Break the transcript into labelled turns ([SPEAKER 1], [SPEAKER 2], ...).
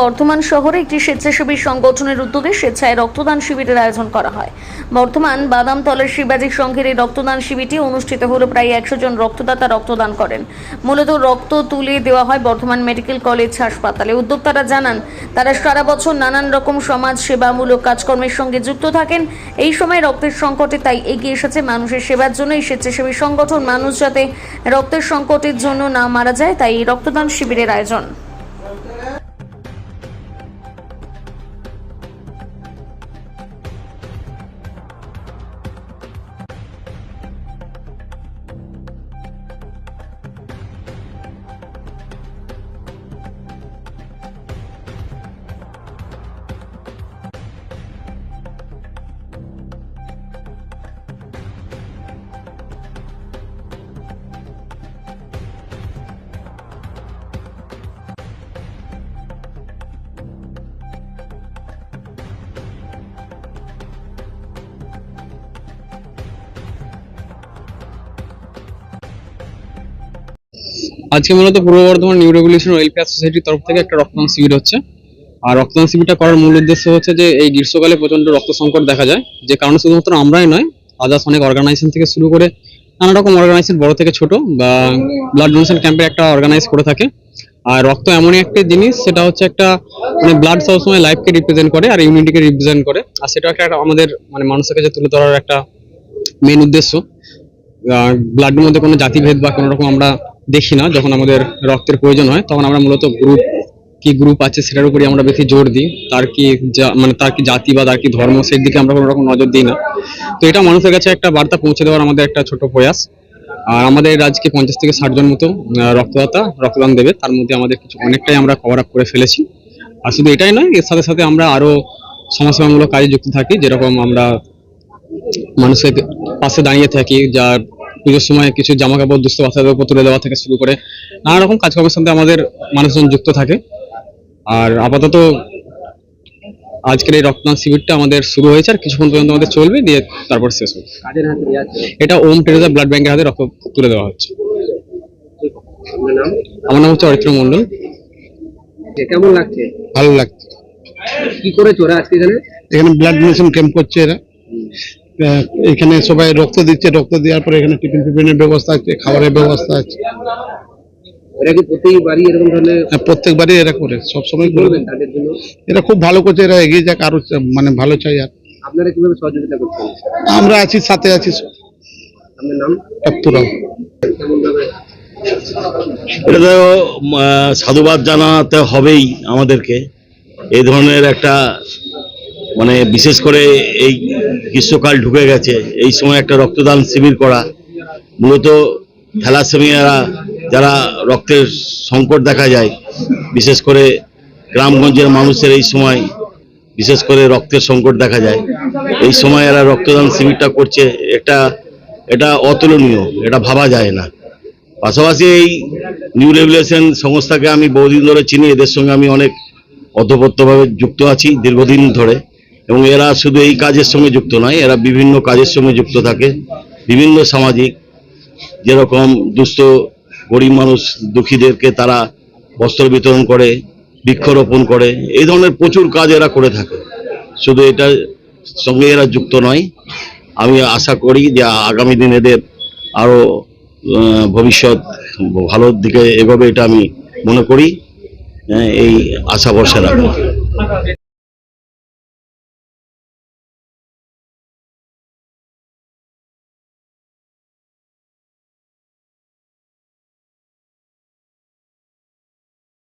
[SPEAKER 1] বর্ধমান শহরে একটি স্বেচ্ছাসেবী সংগঠনের উদ্যোগে স্বেচ্ছায় রক্তদান শিবিরের আয়োজন করা হয়। বর্তমান বাদামতলের শিবাজি সংঘের এই রক্তদান শিবিরটি অনুষ্ঠিত হলো প্রায় একশো জন রক্তদাতা রক্তদান করেন। মূলত রক্ত তুলে দেওয়া হয় বর্ধমান মেডিকেল কলেজ হাসপাতালে। উদ্যোক্তারা জানান, তারা সারা বছর নানান রকম সমাজ সেবামূলক কাজকর্মের সঙ্গে যুক্ত থাকেন। এই সময় রক্তের সংকটে তাই এগিয়ে এসেছে মানুষের সেবার জন্য এই স্বেচ্ছাসেবী সংগঠন। মানুষ যাতে রক্তের সংকটের জন্য না মারা যায়, তাই রক্তদান শিবিরের আয়োজন।
[SPEAKER 2] আজকে মূলত পূর্ব বর্ধমান নিউ রেভলিউশন ওয়েলফেয়ার সোসাইটির তরফ থেকে একটা রক্তদান শিবির হচ্ছে। আর রক্তদান শিবিরটা করার মূল উদ্দেশ্য হচ্ছে যে এই গ্রীষ্মকালে প্রচণ্ড রক্ত সংকট দেখা যায়। যে কারণে শুধুমাত্র আমরাই নয় আদার্স অনেক অর্গানাইজেশন থেকে শুরু করে নানা রকম অর্গানাইজেশন বড় থেকে ছোট, বা ব্লাড ডোনেশন ক্যাম্পের একটা অর্গানাইজ করে থাকে। আর রক্ত এমনই একটা জিনিস, সেটা হচ্ছে একটা মানে ব্লাড সবসময় লাইফকে রিপ্রেজেন্ট করে আর ইউনিটিকে রিপ্রেজেন্ট করে। আর সেটা একটা আমাদের মানে মানুষের কাছে তুলে ধরার একটা মেন উদ্দেশ্য। ব্লাডের মধ্যে কোনো জাতিভেদ বা কোনো রকম আমরা দেখি না, যখন আমাদের রক্তের প্রয়োজন হয়, তখন আমরা মূলত গ্রুপ কি গ্রুপ আছে সেটার উপরই আমরা বেশি জোর দিই। তার কি মানে তার কি জাতি বা তার কি ধর্ম, সেই দিকে আমরা কোনো রকম নজর দিই না। তো এটা মানুষের কাছে একটা বার্তা পৌঁছে দেওয়ার আমাদের একটা ছোট প্রয়াস। আর আমাদের আজকে পঞ্চাশ থেকে ষাট জন মতো রক্তদাতা রক্তদান দেবে। তার মধ্যে আমাদের কিছু, অনেকটাই আমরা কভার আপ করে ফেলেছি। আর শুধু এটাই নয়, এর সাথে সাথে আমরা আরও সমাজসেবামূলক কাজে যুক্ত থাকি। যেরকম আমরা মানুষের পাশে দাঁড়িয়ে থাকি, যার পুজোর সময় কিছু জামা কাপড় দুস্থ বাচ্চাদের উপর তুলে দেওয়া থেকে শুরু করে নানা রকম কাজকর্মের সাথে আমাদের মানুষজন যুক্ত থাকে। আর আপাতত আজকের এই রক্তদান শিবিরটা আমাদের শুরু হয়েছে আর কিছুক্ষণ পর্যন্ত আমাদের চলবে দিয়ে তারপর শেষ হবে এটা ওম টেরেজা ব্লাড ব্যাংকের হাতে রক্ত তুলে দেওয়া হচ্ছে। আমার নাম হচ্ছে অরিত্র মন্ডল
[SPEAKER 3] কেমন লাগছে?
[SPEAKER 4] ভালো লাগছে।
[SPEAKER 3] কি করে ওরা আজকে এখানে?
[SPEAKER 4] এখানে ব্লাড ডোনেশন ক্যাম্প করছে এরা। এখানে সবাই রক্ত দিচ্ছে রক্ত দেওয়ার পরে এখানে টিফিন টিফিনের ব্যবস্থা আছে খাবারের ব্যবস্থা আছে।
[SPEAKER 3] এরা কি প্রতিবারই এরকম ধরনের
[SPEAKER 4] প্রত্যেকবারই এরা করে সবসময় করে।
[SPEAKER 3] তাদের জন্য?
[SPEAKER 4] এরা খুব ভালো করছে এরা এগিয়ে যাক আরও মানে ভালো চাই আর।
[SPEAKER 3] আপনারা কীভাবে সহযোগিতা করছেন?
[SPEAKER 4] আমরা আছি সাথে আছি
[SPEAKER 3] আপনার নাম?
[SPEAKER 4] সত্তরাও
[SPEAKER 5] এটা তো সাধুবাদ জানাতে হবেই আমাদেরকে। এই ধরনের একটা মানে বিশেষ করে এই গ্রীষ্মকাল ঢুকে গেছে। এই সময় একটা রক্তদান শিবির করা। মূলত থ্যালাসেমিয়ারা যারা রক্তের সংকট দেখা যায়, বিশেষ করে গ্রামগঞ্জের মানুষের এই সময় বিশেষ করে রক্তের সংকট দেখা যায়। এই সময় এরা রক্তদান শিবিরটা করছে। এটা এটা অতুলনীয়। এটা ভাবা যায় না। পাশাপাশি এই নিউ রেগুলেশন সংস্থাকে আমি বহুদিন ধরে চিনি। এদের সঙ্গে আমি অনেক অধ্যবত্তভাবে যুক্ত আছি দীর্ঘদিন ধরে। এবং এরা শুধু এই কাজের সঙ্গে যুক্ত নয় এরা বিভিন্ন কাজের সঙ্গে যুক্ত থাকে বিভিন্ন সামাজিক যেরকম দুস্থ গরিব মানুষ দুঃখীদেরকে তারা বস্ত্র বিতরণ করে বৃক্ষরোপণ করে এই ধরনের প্রচুর কাজ এরা করে থাকে। শুধু এটা সঙ্গে এরা যুক্ত নয় আমি আশা করি যে আগামী দিন এদের আরও আহ, ভবিষ্যৎ ভালোর দিকে এভাবে এটা আমি মনে করি হ্যাঁ, এই আশা ভরসা রাখব।